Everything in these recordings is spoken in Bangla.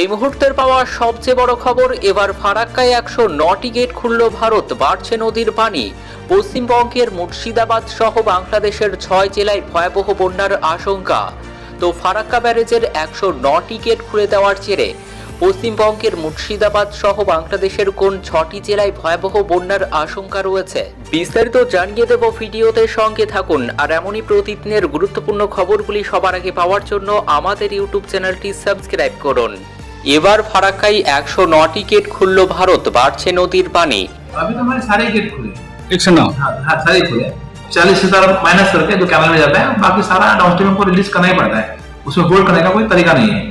এই মুহূর্তের পাওয়া সবচেয়ে বড় খবর, এবার ফারাক্কায় একশো নটি গেট খুলল ভারত। বাড়ছে নদীর পানি। পশ্চিমবঙ্গের মুর্শিদাবাদ সহ বাংলাদেশের ছয় জেলায় ভয়াবহ বন্যার আশঙ্কা। তো ফারাক্কা ব্যারেজের একশো নটি গেট খুলে দেওয়ার জেরে পশ্চিমবঙ্গের মুর্শিদাবাদ সহ বাংলাদেশের কোন ছটি জেলায় ভয়াবহ বন্যার আশঙ্কা রয়েছে? বিস্তারিত জানিয়ে দেব ভিডিওতে সঙ্গে থাকুন। আর এমনই প্রতিদিনের গুরুত্বপূর্ণ খবরগুলি সবার আগে পাওয়ার জন্য আমাদের ইউটিউব চ্যানেলটি সাবস্ক্রাইব করুন। এবার ফারাক্কায় একশো নটি গেট খুলল ভারত বাড়ছে নদীর পানি अभी तो हमारे सारे गेट खुले एक सौ नौ हाँ हाँ सारे खुले चालीस हजार माइनस करके जो कैमरे में जाता है बाकी सारा डाउनस्ट्रीम को रिलीज करना ही पड़ता है उसमें होल्ड करने का कोई तरीका नहीं है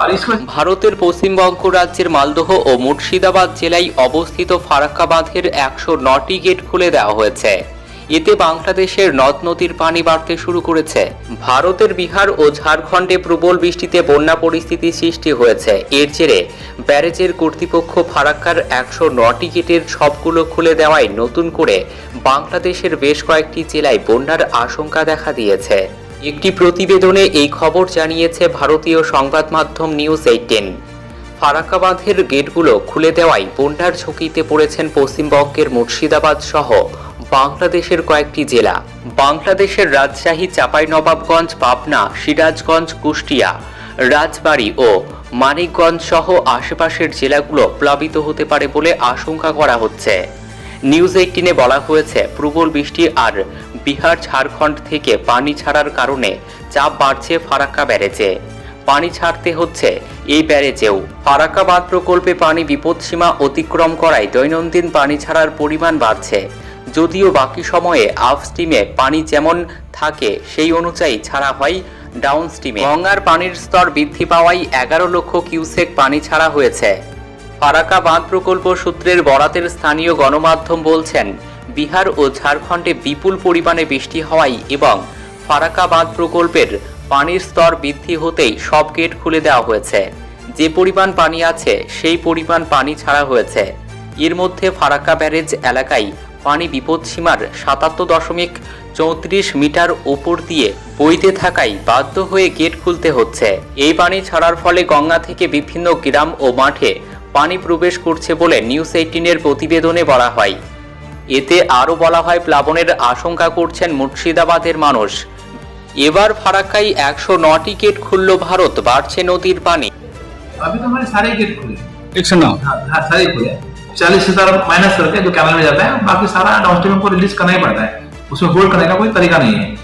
और इसको ভারতের পশ্চিমবঙ্গ রাজ্যের মালদহ ও মুর্শিদাবাদ জেলায় অবস্থিত ফারাক্কা বাঁধের একশো নটি গেট খুলে দেওয়া হয়েছে এতে বাংলাদেশের নদ নদীর পানি বাড়তে শুরু করেছে। ভারতের বিহার ও ঝাড়খণ্ডে প্রবল বৃষ্টিতে বন্যা পরিস্থিতি সৃষ্টি হয়েছে। এর জেরে ব্যারেজের কর্তৃপক্ষ ফারাক্কার একশো নটি গেটের সবগুলো খুলে দেওয়ায় নতুন করে বাংলাদেশের বেশ কয়েকটি জেলায় বন্যার আশঙ্কা দেখা দিয়েছে। একটি প্রতিবেদনে এই খবর জানিয়েছে ভারতীয় সংবাদ মাধ্যম নিউজ এইটিন। ফারাক্কা বাঁধের গেটগুলো খুলে দেওয়ায় বন্যার ঝুঁকিতে পড়েছেন পশ্চিমবঙ্গের মুর্শিদাবাদ সহ বাংলাদেশের কয়েকটি জেলা। বাংলাদেশের রাজশাহী, চাঁপাইনবাবগঞ্জ, পাবনা, সিরাজগঞ্জ, কুষ্টিয়া, রাজবাড়ী ও মানিকগঞ্জ সহ আশেপাশের জেলাগুলো প্লাবিত হতে পারে বলে আশঙ্কা করা হচ্ছে। নিউজ এইটিনে বলা হয়েছে, প্রবল বৃষ্টি আর বিহার, ঝাড়খণ্ড থেকে পানি ছাড়ার কারণে চাপ বাড়ছে, ফারাক্কা ব্যারেজে। পানি ছাড়তে হচ্ছে এই ব্যারেজেও। ফারাক্কা বাঁধ প্রকল্পে পানি বিপদসীমা অতিক্রম করায় দৈনন্দিন পানি ছাড়ার পরিমাণ বাড়ছে। যদিও বাকি সময়ে আপ স্ট্রিমে পানি যেমন থাকে, সেই অনুযায়ী ছাড়া হয় ডাউন স্ট্রিমে গঙ্গার পানির স্তর বৃদ্ধি পাওয়ায় এগারো লক্ষ কিউসেক পানি ছাড়া হয়েছে। ফারাক্কা বাঁধ প্রকল্প সূত্রের বরাতের স্থানীয় গণমাধ্যম বলছেন, বিহার ও ঝাড়খণ্ডে বিপুল পরিমাণে বৃষ্টি হওয়ায় এবং ফারাক্কা বাঁধ প্রকল্পের পানির স্তর বৃদ্ধি হতেই সব গেট খুলে দেওয়া হয়েছে। যে পরিমাণ পানি আছে, সেই পরিমাণ পানি ছাড়া হয়েছে। এর মধ্যে ফারাক্কা ব্যারেজ এলাকায় পানি বিপদসীমার সাতাত্তর দশমিক চৌত্রিশ মিটার ওপর দিয়ে বইতে থাকায় বাধ্য হয়ে গেট খুলতে হচ্ছে এই পানি ছাড়ার ফলে গঙ্গা থেকে বিভিন্ন গ্রাম ও মাঠে পানি প্রবেশ করছে বলে নিউজ এইটিনের প্রতিবেদনে বলা হয় এতে আরও বলা হয় প্লাবনের আশঙ্কা করছেন মুর্শিদাবাদের মানুষ এবার ফারাক্কায় একশো নটি গেট খুলল ভারত বাড়ছে নদীর পানি अभी तो हमारे सारे गेट खुले एक सौ नौ हाँ हाँ सारे खुले चालीस हज़ार माइनस करके जो कैमरे में जाता है, बाकी सारा डाउनस्ट्रीम को रिलीज़ करना ही पड़ता है। उसमें होल्ड करने का कोई तरीका नहीं है।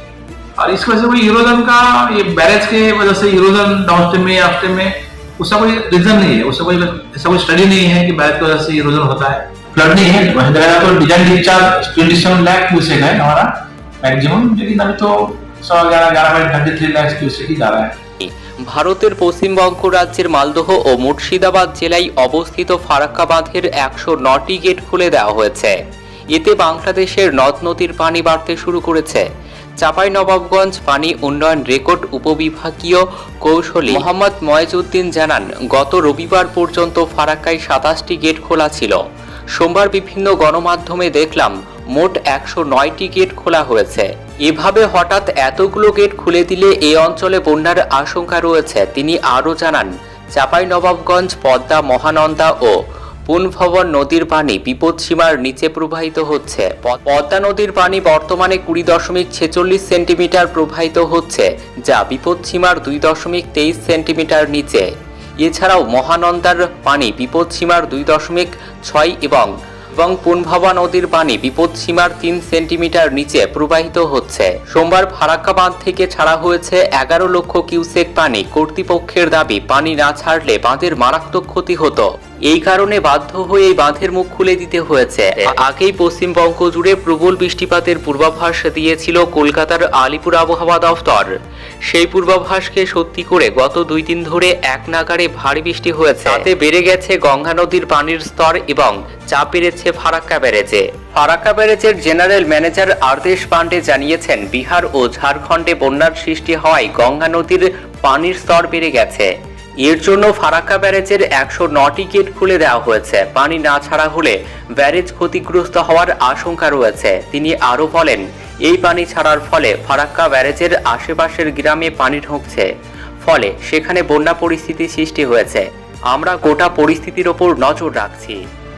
और इस वजह से कोई यूरोजन का, ये बैरेज के वजह से यूरोजन डाउनस्ट्रीम में अपस्ट्रीम में, उसका कोई रीजन नहीं है। उसका कोई, ऐसा कोई स्टडी नहीं है कि बैरेज की वजह से यूरोजन होता है। फ्लड नहीं है। जगह तो design discharge twenty seven lakh cusec है हमारा। मैक्सिमम लेकिन अभी तो सौ ग्यारह ग्यारह point thirty three lakh cusec ही जा रहा है। ভারতের পশ্চিমবঙ্গ রাজ্যের মালদহ ও মুর্শিদাবাদ জেলায় অবস্থিত ফারাক্কা বাঁধের একশো নটি গেট খুলে দেওয়া হয়েছে। এতে বাংলাদেশের নদ নদীর পানি বাড়তে শুরু করেছে। চাঁপাইনবাবগঞ্জ পানি উন্নয়ন রেকর্ড উপবিভাগীয় কৌশলী মোহাম্মদ ময়জউদ্দিন জানান, গত রবিবার পর্যন্ত ফারাক্কায় সাতাশটি গেট খোলা ছিল। সোমবার বিভিন্ন গণমাধ্যমে দেখলাম, মোট একশো নয়টি গেট খোলা হয়েছে। এভাবে হঠাৎ এতগুলো গেট খুলে দিলে এ অঞ্চলে বন্যার আশঙ্কা রয়েছে, তিনি আরও জানান। চাঁপাইনবাবগঞ্জ, পদ্মা, মহানন্দা ও পুনভবন নদীর পানি বিপদসীমার নিচে প্রবাহিত হচ্ছে। পদ্মা নদীর পানি বর্তমানে কুড়ি দশমিক ছেচল্লিশ সেন্টিমিটার প্রবাহিত হচ্ছে, যা বিপদসীমার দুই দশমিক তেইশ সেন্টিমিটার নিচে। এছাড়াও মহানন্দার পানি বিপদসীমার দুই দশমিক ছয় এবং এবং পুনভাবা নদীর পানি বিপদসীমার তিন সেন্টিমিটার নিচে প্রবাহিত হচ্ছে। সোমবার ফারাক্কা বাঁধ থেকে ছাড়া হয়েছে এগারো লক্ষ কিউসেক পানি। কর্তৃপক্ষের দাবি, পানি না ছাড়লে বাঁধের মারাত্মক ক্ষতি হতো। এই কারণে বাধ্য হয়ে এই বাঁধের মুখ খুলে দিতে হয়েছে। আগেই পশ্চিমবঙ্গ জুড়ে প্রবল বৃষ্টিপাতের পূর্বাভাস দিয়েছিল কলকাতার আলিপুর আবহাওয়া দফতর সেই পূর্বাভাসকে সত্যি করে গত দুই দিন ধরে এক নাগারে ভারী বৃষ্টি হয়েছে। তাতে বেড়ে গেছে গঙ্গা নদীর পানির স্তর এবং চাপ বেড়েছে ফারাক্কা ব্যারেজে। ফারাক্কা ব্যারেজের জেনারেল ম্যানেজার আরদেশ পান্ডে জানিয়েছেন, বিহার ও ঝাড়খণ্ডে বন্যার সৃষ্টি হওয়ায় গঙ্গা নদীর পানির স্তর বেড়ে গেছে। এর জন্য ফারাক্কা ব্যারেজের একশো নটি গেট খুলে দেওয়া হয়েছে। পানি না ছাড়া হলে ব্যারেজ ক্ষতিগ্রস্ত হওয়ার আশঙ্কা রয়েছে। তিনি আরও বলেন এই পানি ছাড়ার ফলে ফারাক্কা ব্যারেজের আশেপাশের গ্রামে পানি ঢুকছে। ফলে সেখানে বন্যা পরিস্থিতি সৃষ্টি হয়েছে। আমরা গোটা পরিস্থিতির ওপর নজর রাখছি।